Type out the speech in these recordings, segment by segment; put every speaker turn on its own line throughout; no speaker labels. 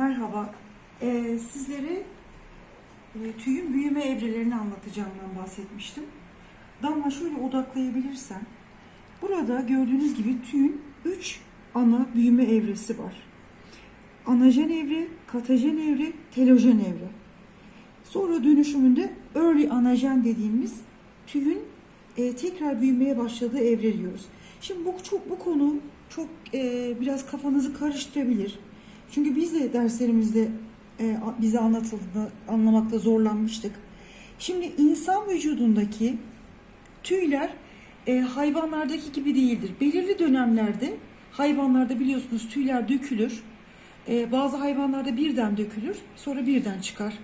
Merhaba. Ee, sizlere e, tüyün büyüme evrelerini anlatacağımdan bahsetmiştim. Damla şöyle odaklayabilirsem, burada gördüğünüz gibi tüyün 3 ana büyüme evresi var. Anajen evre, katajen evre, telojen evre. Sonra dönüşümünde early anajen dediğimiz tüyün e, tekrar büyümeye başladığı evre diyoruz. Şimdi bu çok bu konu çok e, biraz kafanızı karıştırabilir. Çünkü biz de derslerimizde e, bize anlatıldığında anlamakta zorlanmıştık. Şimdi insan vücudundaki tüyler e, hayvanlardaki gibi değildir. Belirli dönemlerde hayvanlarda biliyorsunuz tüyler dökülür. E, bazı hayvanlarda birden dökülür, sonra birden çıkar.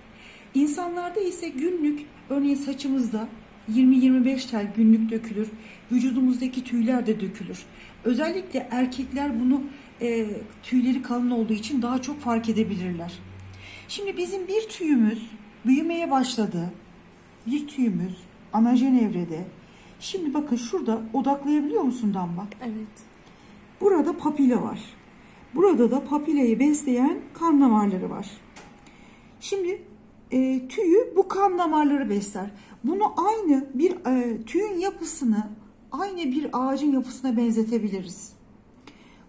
İnsanlarda ise günlük, örneğin saçımızda 20-25 tel günlük dökülür. Vücudumuzdaki tüyler de dökülür. Özellikle erkekler bunu e, tüyleri kalın olduğu için daha çok fark edebilirler. Şimdi bizim bir tüyümüz büyümeye başladı. Bir tüyümüz anajen evrede. Şimdi bakın şurada odaklayabiliyor musun Damla?
Evet.
Burada papila var. Burada da papilayı besleyen kan damarları var. Şimdi e, tüyü bu kan damarları besler. Bunu aynı bir e, tüyün yapısını aynı bir ağacın yapısına benzetebiliriz.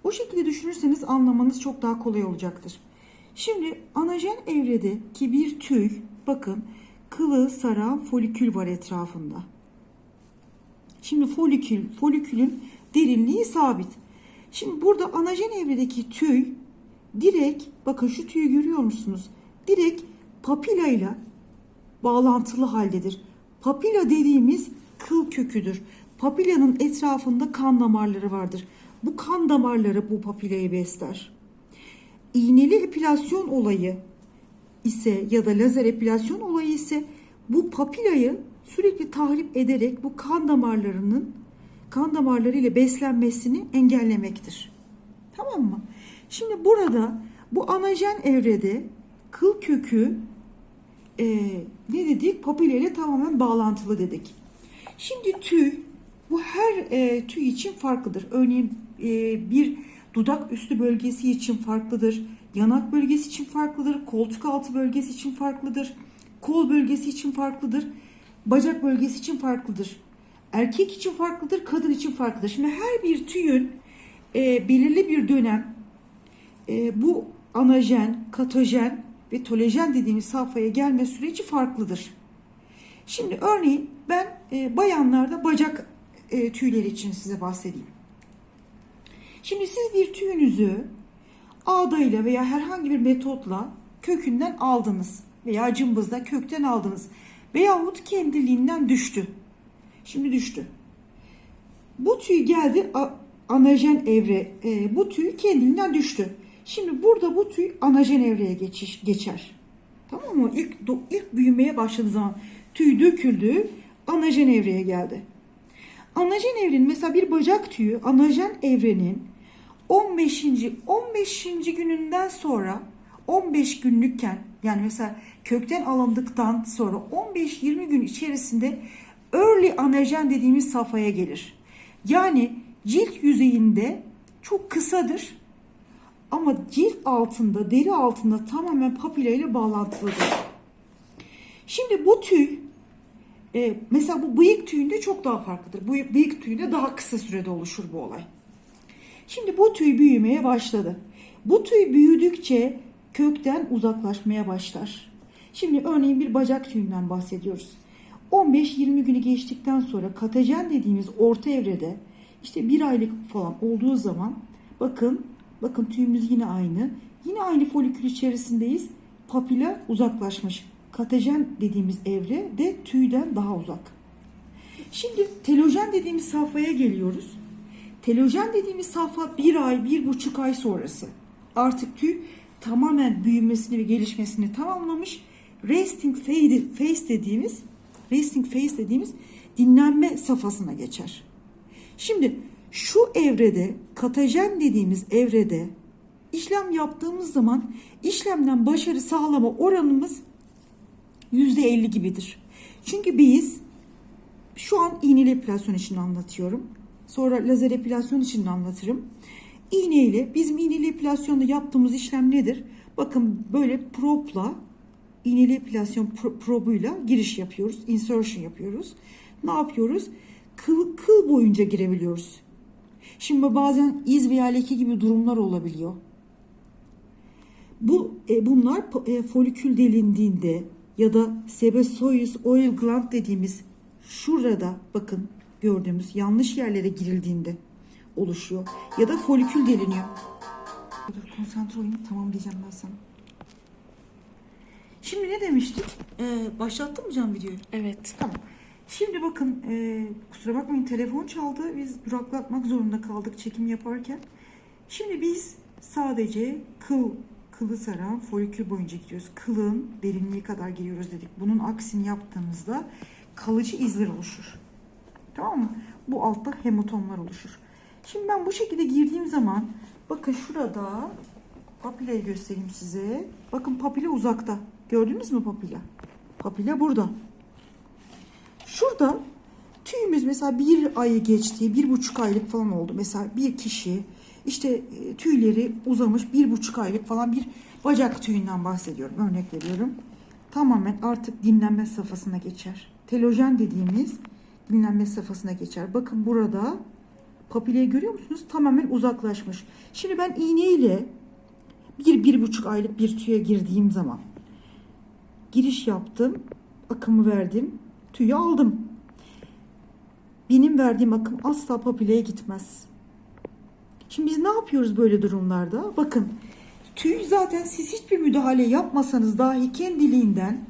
O şekilde düşünürseniz anlamanız çok daha kolay olacaktır. Şimdi anajen evredeki bir tüy bakın kılı saran folikül var etrafında. Şimdi folikül, folikülün derinliği sabit. Şimdi burada anajen evredeki tüy direkt bakın şu tüyü görüyor musunuz? Direkt papila ile bağlantılı haldedir. Papila dediğimiz kıl köküdür. Papilanın etrafında kan damarları vardır. Bu kan damarları bu papilayı besler. İğneli epilasyon olayı ise ya da lazer epilasyon olayı ise bu papilayı sürekli tahrip ederek bu kan damarlarının kan damarları ile beslenmesini engellemektir. Tamam mı? Şimdi burada bu anajen evrede kıl kökü e, ne dedik? Papila ile tamamen bağlantılı dedik. Şimdi tüy bu her e, tüy için farklıdır. Örneğin e, bir dudak üstü bölgesi için farklıdır. Yanak bölgesi için farklıdır. Koltuk altı bölgesi için farklıdır. Kol bölgesi için farklıdır. Bacak bölgesi için farklıdır. Erkek için farklıdır, kadın için farklıdır. Şimdi her bir tüyün e, belirli bir dönem e, bu anajen, katojen ve tolojen dediğimiz safhaya gelme süreci farklıdır. Şimdi örneğin ben e, bayanlarda bacak e, tüyleri için size bahsedeyim. Şimdi siz bir tüyünüzü ağdayla veya herhangi bir metotla kökünden aldınız veya cımbızla kökten aldınız veyahut kendiliğinden düştü. Şimdi düştü. Bu tüy geldi anajen evre. e, bu tüy kendiliğinden düştü. Şimdi burada bu tüy anajen evreye geçiş, geçer. Tamam mı? İlk, do- ilk büyümeye başladığı zaman tüy döküldü. Anajen evreye geldi. Anajen evrenin mesela bir bacak tüyü anajen evrenin 15. 15. gününden sonra 15 günlükken yani mesela kökten alındıktan sonra 15-20 gün içerisinde early anajen dediğimiz safhaya gelir. Yani cilt yüzeyinde çok kısadır ama cilt altında, deri altında tamamen papila ile bağlantılıdır. Şimdi bu tüy e, mesela bu bıyık tüyünde çok daha farklıdır. Bu bıyık tüyünde daha kısa sürede oluşur bu olay. Şimdi bu tüy büyümeye başladı. Bu tüy büyüdükçe kökten uzaklaşmaya başlar. Şimdi örneğin bir bacak tüyünden bahsediyoruz. 15-20 günü geçtikten sonra katajen dediğimiz orta evrede işte bir aylık falan olduğu zaman bakın bakın tüyümüz yine aynı. Yine aynı folikül içerisindeyiz. Papila uzaklaşmış. Katajen dediğimiz evre de tüyden daha uzak. Şimdi telojen dediğimiz safhaya geliyoruz. Telojen dediğimiz safha bir ay, bir buçuk ay sonrası. Artık tüy tamamen büyümesini ve gelişmesini tamamlamış. Resting phase dediğimiz resting phase dediğimiz dinlenme safhasına geçer. Şimdi şu evrede katajen dediğimiz evrede işlem yaptığımız zaman işlemden başarı sağlama oranımız %50 gibidir. Çünkü biz şu an iğneli epilasyon için anlatıyorum. Sonra lazer epilasyon için de anlatırım. iğneyle bizim iğneli epilasyonda yaptığımız işlem nedir? Bakın böyle propla iğneli epilasyon pro- probuyla giriş yapıyoruz. Insertion yapıyoruz. Ne yapıyoruz? Kıl, kıl boyunca girebiliyoruz. Şimdi bazen iz veya leke gibi durumlar olabiliyor. Bu e, bunlar e, folikül delindiğinde ya da sebaceous oil gland dediğimiz şurada bakın gördüğümüz yanlış yerlere girildiğinde oluşuyor. Ya da folikül deliniyor. Dur konsantre olayım tamam diyeceğim ben sana. Şimdi ne demiştik? Ee, başlattın mı Can videoyu?
Evet.
Tamam. Şimdi bakın e, kusura bakmayın telefon çaldı. Biz duraklatmak zorunda kaldık çekim yaparken. Şimdi biz sadece kıl kılı saran folikül boyunca gidiyoruz. Kılın derinliği kadar giriyoruz dedik. Bunun aksini yaptığımızda kalıcı izler oluşur. Tamam mı? Bu altta hematomlar oluşur. Şimdi ben bu şekilde girdiğim zaman bakın şurada papilayı göstereyim size. Bakın papila uzakta. Gördünüz mü papila? Papila burada. Şurada tüyümüz mesela bir ayı geçti, bir buçuk aylık falan oldu. Mesela bir kişi işte e, tüyleri uzamış bir buçuk aylık falan bir bacak tüyünden bahsediyorum. Örnek veriyorum. Tamamen artık dinlenme safhasına geçer. Telojen dediğimiz dinlenme safhasına geçer. Bakın burada papileyi görüyor musunuz? Tamamen uzaklaşmış. Şimdi ben iğneyle bir, bir buçuk aylık bir tüye girdiğim zaman giriş yaptım, akımı verdim, tüyü aldım. Benim verdiğim akım asla papileye gitmez. Şimdi biz ne yapıyoruz böyle durumlarda? Bakın tüy zaten siz hiçbir müdahale yapmasanız dahi kendiliğinden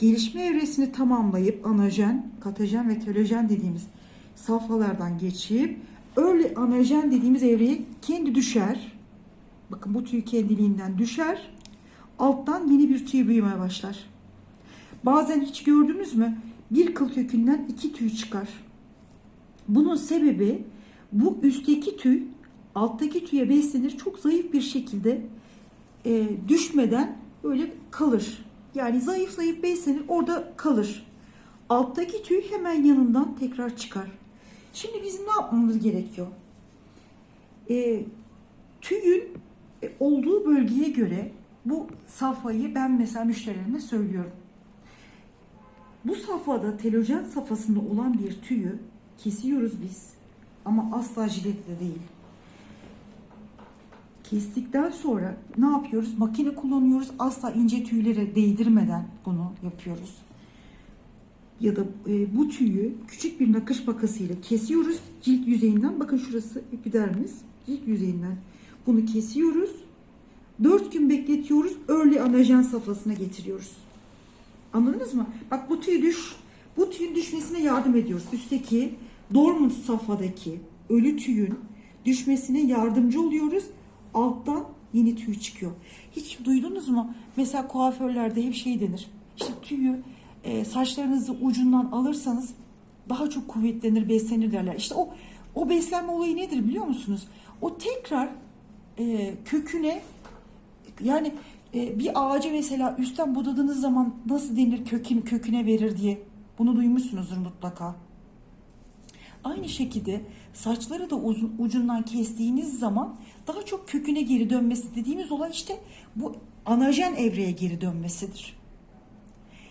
gelişme evresini tamamlayıp anajen, katajen ve telojen dediğimiz safhalardan geçip öyle anajen dediğimiz evreye kendi düşer. Bakın bu tüy kendiliğinden düşer. Alttan yeni bir tüy büyümeye başlar. Bazen hiç gördünüz mü? Bir kıl kökünden iki tüy çıkar. Bunun sebebi bu üstteki tüy alttaki tüye beslenir. Çok zayıf bir şekilde e, düşmeden böyle kalır. Yani zayıf zayıf beslenir orada kalır. Alttaki tüy hemen yanından tekrar çıkar. Şimdi bizim ne yapmamız gerekiyor? E, tüyün e, olduğu bölgeye göre bu safhayı ben mesela müşterilerime söylüyorum. Bu safhada telojen safhasında olan bir tüyü kesiyoruz biz. Ama asla jiletle değil. Kestikten sonra ne yapıyoruz? Makine kullanıyoruz. Asla ince tüylere değdirmeden bunu yapıyoruz. Ya da e, bu tüyü küçük bir nakış makasıyla kesiyoruz. Cilt yüzeyinden bakın şurası epidermis. Cilt yüzeyinden bunu kesiyoruz. 4 gün bekletiyoruz. Early anajen safhasına getiriyoruz. Anladınız mı? Bak bu tüy düş. Bu tüyün düşmesine yardım ediyoruz. Üstteki dormant safhadaki ölü tüyün düşmesine yardımcı oluyoruz. Alttan yeni tüy çıkıyor. Hiç duydunuz mu? Mesela kuaförlerde hep şey denir. İşte tüyü e, saçlarınızı ucundan alırsanız daha çok kuvvetlenir, beslenir derler. İşte o o beslenme olayı nedir biliyor musunuz? O tekrar e, köküne yani e, bir ağacı mesela üstten budadığınız zaman nasıl denir kökün köküne verir diye. Bunu duymuşsunuzdur mutlaka. Aynı şekilde saçları da uzun, ucundan kestiğiniz zaman daha çok köküne geri dönmesi dediğimiz olay işte bu anajen evreye geri dönmesidir.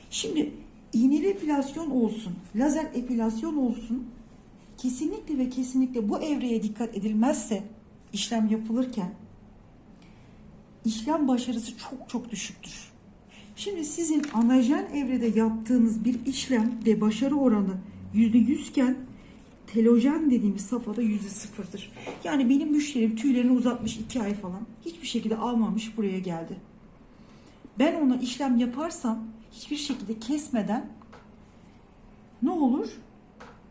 Şimdi iğneli epilasyon olsun, lazer epilasyon olsun kesinlikle ve kesinlikle bu evreye dikkat edilmezse işlem yapılırken işlem başarısı çok çok düşüktür. Şimdi sizin anajen evrede yaptığınız bir işlemde başarı oranı %100 iken telojen dediğimiz safhada yüzde sıfırdır. Yani benim müşterim tüylerini uzatmış iki ay falan. Hiçbir şekilde almamış buraya geldi. Ben ona işlem yaparsam hiçbir şekilde kesmeden ne olur?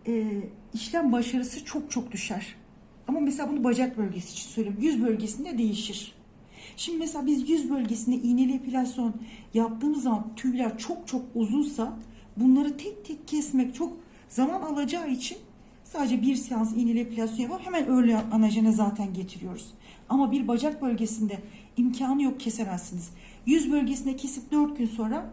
Ee, işlem başarısı çok çok düşer. Ama mesela bunu bacak bölgesi için söylüyorum. Yüz bölgesinde değişir. Şimdi mesela biz yüz bölgesinde iğneli epilasyon yaptığımız zaman tüyler çok çok uzunsa bunları tek tek kesmek çok zaman alacağı için sadece bir seans iğneli epilasyon yapıp hemen öyle anajene zaten getiriyoruz. Ama bir bacak bölgesinde imkanı yok kesemezsiniz. Yüz bölgesinde kesip 4 gün sonra